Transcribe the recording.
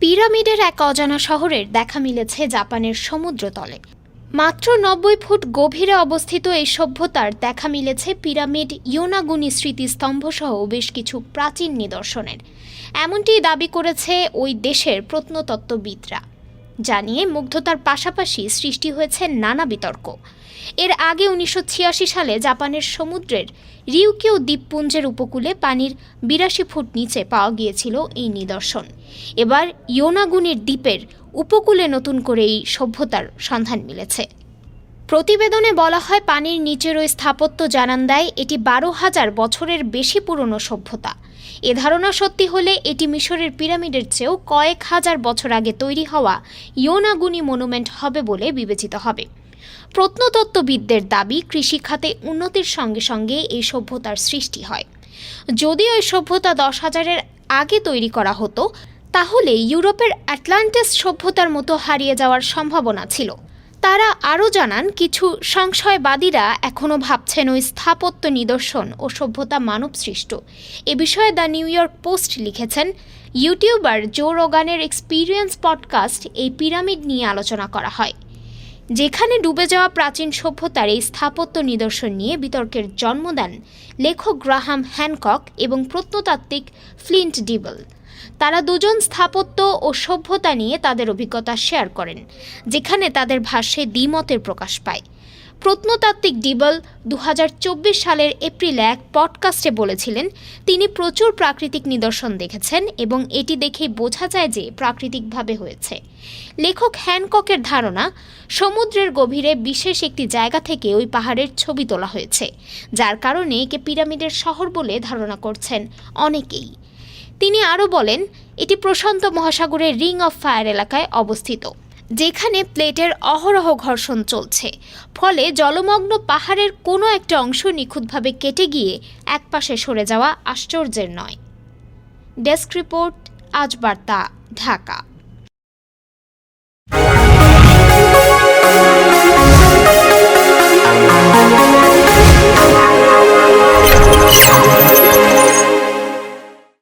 পিরামিডের এক অজানা শহরের দেখা মিলেছে জাপানের সমুদ্রতলে। মাত্র নব্বই ফুট গভীরে অবস্থিত এই সভ্যতার দেখা মিলেছে পিরামিড ইয়োনাগুনি স্মৃতিস্তম্ভসহ বেশ কিছু প্রাচীন নিদর্শনের। এমনটি দাবি করেছে ওই দেশের প্রত্নতত্ত্ববিদরা। জানিয়ে মুগ্ধতার পাশাপাশি সৃষ্টি হয়েছে নানা বিতর্ক। এর আগে উনিশশো ছিয়াশি সালে জাপানের সমুদ্রের রিউকিও দ্বীপপুঞ্জের উপকূলে পানির বিরাশি ফুট নিচে পাওয়া গিয়েছিল এই নিদর্শন। এবার ইয়োনাগুনির দ্বীপের উপকূলে নতুন করে এই সভ্যতার সন্ধান মিলেছে। প্রতিবেদনে বলা হয়, পানির নিচের ওই স্থাপত্য জানান দেয়, এটি বারো হাজার বছরের বেশি পুরনো সভ্যতা। এ ধারণা সত্যি হলে এটি মিশরের পিরামিডের চেয়েও কয়েক হাজার বছর আগে তৈরি হওয়া ইয়োনাগুনি মনুমেন্ট হবে বলে বিবেচিত হবে। প্রত্নতত্ত্ববিদদের দাবি কৃষিখাতে উন্নতির সঙ্গে সঙ্গে এই সভ্যতার সৃষ্টি হয়। যদিও এই সভ্যতা দশ হাজারের আগে তৈরি করা হতো, তাহলে ইউরোপের অ্যাটলান্টিস সভ্যতার মতো হারিয়ে যাওয়ার সম্ভাবনা ছিল। তারা আরও জানান, কিছু সংশয়বাদীরা এখনও ভাবছেন ওই স্থাপত্য নিদর্শন ও সভ্যতা মানবসৃষ্ট এ বিষয়ে দ্য নিউ ইয়র্ক পোস্ট লিখেছেন, ইউটিউবার জো রোগানের এক্সপিরিয়েন্স পডকাস্ট এই পিরামিড নিয়ে আলোচনা করা হয়। যেখানে ডুবে যাওয়া প্রাচীন সভ্যতার এই স্থাপত্য নিদর্শন নিয়ে বিতর্কের জন্ম দেন লেখক গ্রাহাম হ্যানকক এবং প্রত্নতাত্ত্বিক ফ্লিন্ট ডিবল। তারা দুজন স্থাপত্য ও সভ্যতা নিয়ে তাদের অভিজ্ঞতা শেয়ার করেন, যেখানে তাদের ভাষ্যে দ্বিমতের প্রকাশ পায়। প্রত্নতাত্ত্বিক ডিবল দু হাজার চব্বিশ সালের এপ্রিলে এক পডকাস্টে বলেছিলেন, তিনি প্রচুর প্রাকৃতিক নিদর্শন দেখেছেন এবং এটি দেখেই বোঝা যায় যে প্রাকৃতিকভাবে হয়েছে। লেখক হ্যানককের ধারণা, সমুদ্রের গভীরে বিশেষ একটি জায়গা থেকে ওই পাহাড়ের ছবি তোলা হয়েছে, যার কারণে একে পিরামিডের শহর বলে ধারণা করছেন অনেকেই। তিনি আরও বলেন, এটি প্রশান্ত মহাসাগরের রিং অফ ফায়ার এলাকায় অবস্থিত। যেখানে প্লেটের অহরহ ঘর্ষণ চলছে। ফলে জলমগ্ন পাহাড়ের কোনো একটা অংশ নিখুঁতভাবে কেটে গিয়ে একপাশে সরে যাওয়া আশ্চর্যের নয়। ডেস্ক রিপোর্ট, আজ বার্তা, ঢাকা।